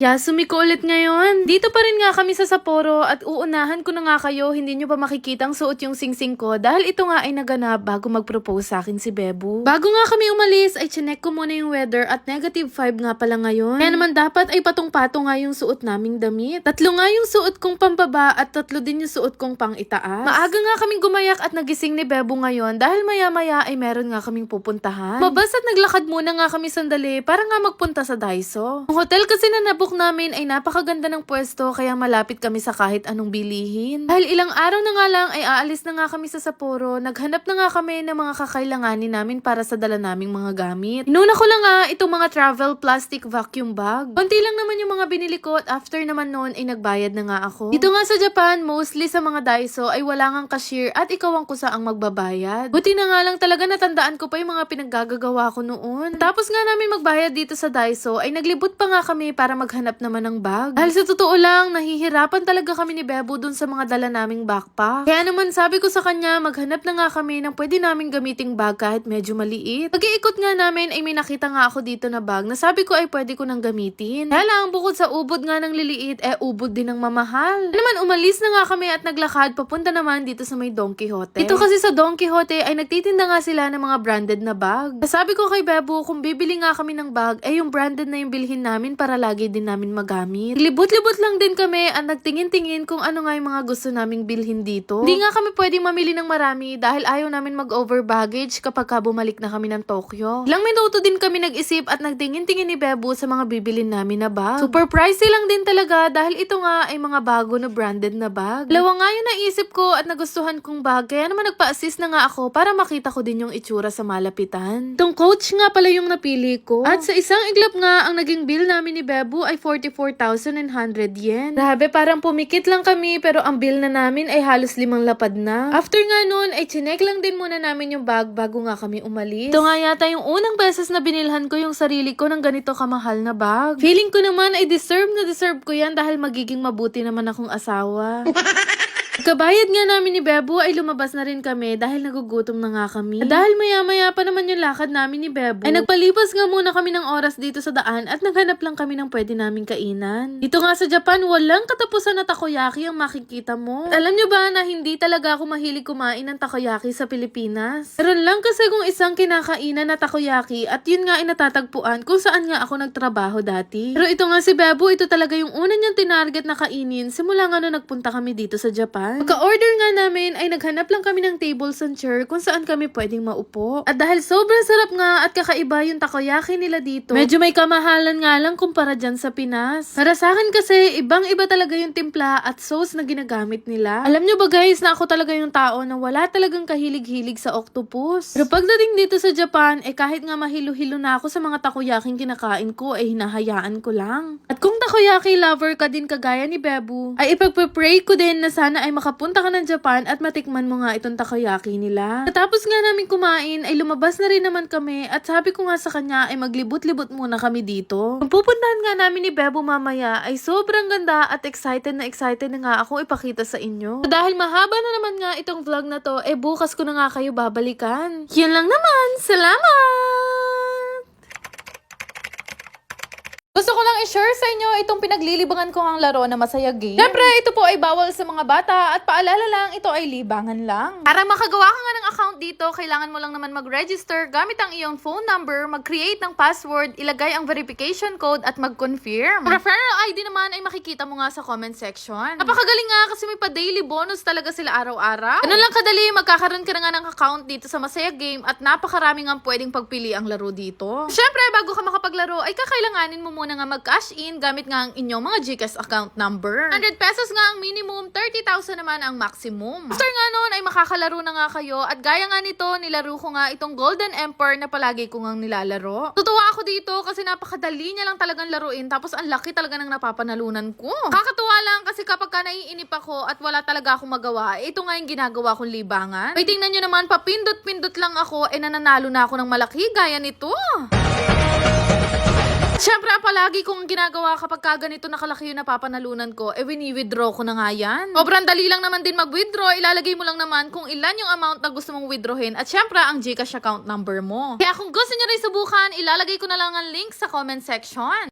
Yasumi ko ulit ngayon. Dito pa rin nga kami sa Sapporo at uunahan ko na nga kayo, hindi nyo pa makikitang suot yung singsing ko dahil ito nga ay naganap bago mag-propose sa akin si Bebu. Bago nga kami umalis ay chinek ko muna yung weather at negative 5 nga pala ngayon. Kaya naman dapat ay patong-patong nga yung suot naming damit. Tatlo nga yung suot kong pambaba at tatlo din yung suot kong pang itaas. Maaga nga kaming gumayak at nagising ni Bebu ngayon dahil maya-maya ay meron nga kaming pupuntahan. Mabas at naglakad muna nga kami sandali para nga magpunta sa Daiso. Ang hotel kasi na nabook namin ay napakaganda ng pwesto kaya malapit kami sa kahit anong bilihin. Dahil ilang araw na nga lang ay aalis na nga kami sa Sapporo, naghanap na nga kami ng mga kakailanganin namin para sa dala naming mga gamit. Inuna ko lang nga itong mga travel plastic vacuum bag. Konti lang naman yung mga binili ko at after naman noon ay nagbayad na nga ako. Dito nga sa Japan, mostly sa mga Daiso ay wala ngang cashier at ikaw ang kusa ang magbabayad. Buti na nga lang talaga natandaan ko pa yung mga pinaggagawa ko noon. Tapos nga namin magbayad dito sa Daiso ay naglibot pa nga kami para maghanap naman ng bag. Dahil sa totoo lang, nahihirapan talaga kami ni Bebo dun sa mga dala naming backpack. Kaya naman sabi ko sa kanya, maghanap na nga kami ng pwede naming gamiting bag kahit medyo maliit. Pag-iikot nga namin ay may nakita nga ako dito na bag na sabi ko ay pwede ko nang gamitin. Kaya lang, bukod sa ubod nga ng liliit, eh ubod din ng mamahal. Kaya naman, umalis na nga kami at naglakad papunta naman dito sa may Don Quixote. Ito kasi sa Don Quixote ay nagtitinda nga sila ng mga branded na bag. Sabi ko kay Bebo, kung bibili nga kami ng bag, eh yung branded na yung bilhin namin para lagi din namin magamit. Libot-libot lang din kami at nagtingin-tingin kung ano nga yung mga gusto naming bilhin dito. Hindi nga kami pwedeng mamili ng marami dahil ayaw namin mag-over baggage kapag ka bumalik na kami ng Tokyo. Ilang minuto din kami nag-isip at nagtingin-tingin ni Bebo sa mga bibilin namin na bag. Super pricey lang din talaga dahil ito nga ay mga bago na branded na bag. Dalawa nga yung naisip ko at nagustuhan kong bag kaya naman nagpa-assist na nga ako para makita ko din yung itsura sa malapitan. Tong coach nga pala yung napili ko. At sa isang iglap nga, ang naging bill namin ni Bebo ay 44,100 yen. Grabe, parang pumikit lang kami pero ang bill na namin ay halos limang lapad na. After nga nun, ay chinek lang din muna namin yung bag bago nga kami umalis. Ito nga yata yung unang beses na binilhan ko yung sarili ko ng ganito kamahal na bag. Feeling ko naman ay deserve na deserve ko yan dahil magiging mabuti naman akong asawa. Kabayad nga namin ni Bebo ay lumabas na rin kami dahil nagugutom na nga kami. Dahil maya-maya pa naman yung lakad namin ni Bebo, ay nagpalipas nga muna kami ng oras dito sa daan at naghanap lang kami ng pwede naming kainan. Dito nga sa Japan, walang katapusan na takoyaki ang makikita mo. At alam nyo ba na hindi talaga ako mahilig kumain ng takoyaki sa Pilipinas? Meron lang kasi kung isang kinakainan na takoyaki at yun nga ay natatagpuan kung saan nga ako nagtrabaho dati. Pero ito nga si Bebo, ito talaga yung una niyang tinarget na kainin simula nga na nagpunta kami dito sa Japan. Pagka-order nga namin ay naghanap lang kami ng tables and chair kung saan kami pwedeng maupo. At dahil sobrang sarap nga at kakaiba yung takoyaki nila dito, medyo may kamahalan nga lang kumpara dyan sa Pinas. Para sa akin kasi, ibang-iba talaga yung timpla at sauce na ginagamit nila. Alam nyo ba guys na ako talaga yung tao na wala talagang kahilig-hilig sa octopus. Pero pagdating dito sa Japan, eh kahit nga mahilo-hilo na ako sa mga takoyaking kinakain ko, eh hinahayaan ko lang. At kung takoyaki lover ka din kagaya ni Bebu, ay ipagpe-pray ko din na sana ay makapunta ka ng Japan at matikman mo nga itong takoyaki nila. Katapos nga namin kumain, ay lumabas na rin naman kami at sabi ko nga sa kanya ay maglibot-libot muna kami dito. Kung pupuntahan nga namin ni Bebo mamaya ay sobrang ganda at excited na excited na nga akong ipakita sa inyo. Dahil mahaba na naman nga itong vlog na to, eh bukas ko na nga kayo babalikan. Yun lang naman. Salamat! Gusto ko lang i-share sa inyo itong pinaglilibangan ko ang laro na Masaya Game. Siyempre, ito po ay bawal sa mga bata at paalala lang, ito ay libangan lang. Para makagawa ka nga ng account dito, kailangan mo lang naman mag-register gamit ang iyong phone number, mag-create ng password, ilagay ang verification code at mag-confirm. Referral ID naman ay makikita mo nga sa comment section. Napakagaling nga kasi may pa-daily bonus talaga sila araw-araw. Ganun lang kadali, magkakaroon ka na nga ng account dito sa Masaya Game at napakarami nga pwedeng pagpili ang laro dito. Siyempre, bago ka makapaglaro, ay kakailanganin mo muna nga mag-cash in gamit nga ang inyong mga GCash account number. 100 pesos nga ang minimum, 30,000 naman ang maximum. After nga nun, ay makakalaro na nga kayo at gaya nga nito, nilaro ko nga itong Golden Emperor na palagi ko nga nilalaro. Tutuwa ako dito kasi napakadali niya lang talagang laruin tapos ang laki talaga ng napapanalunan ko. Kakatuwa lang kasi kapag ka naiinip ako at wala talaga akong magawa, eh, ito nga yung ginagawa kong libangan. Ay tingnan nyo naman, papindot-pindot lang ako, eh nananalo na ako ng malaki gaya nito. Siyempre, palagi kong ginagawa kapag ka ganito nakalaki yung napapanalunan ko, eh wini-withdraw ko na nga yan. Sobrang dali lang naman din mag-withdraw, ilalagay mo lang naman kung ilan yung amount na gusto mong withdrawin at syempre ang Gcash account number mo. Kaya kung gusto nyo rin subukan, ilalagay ko na lang ang link sa comment section.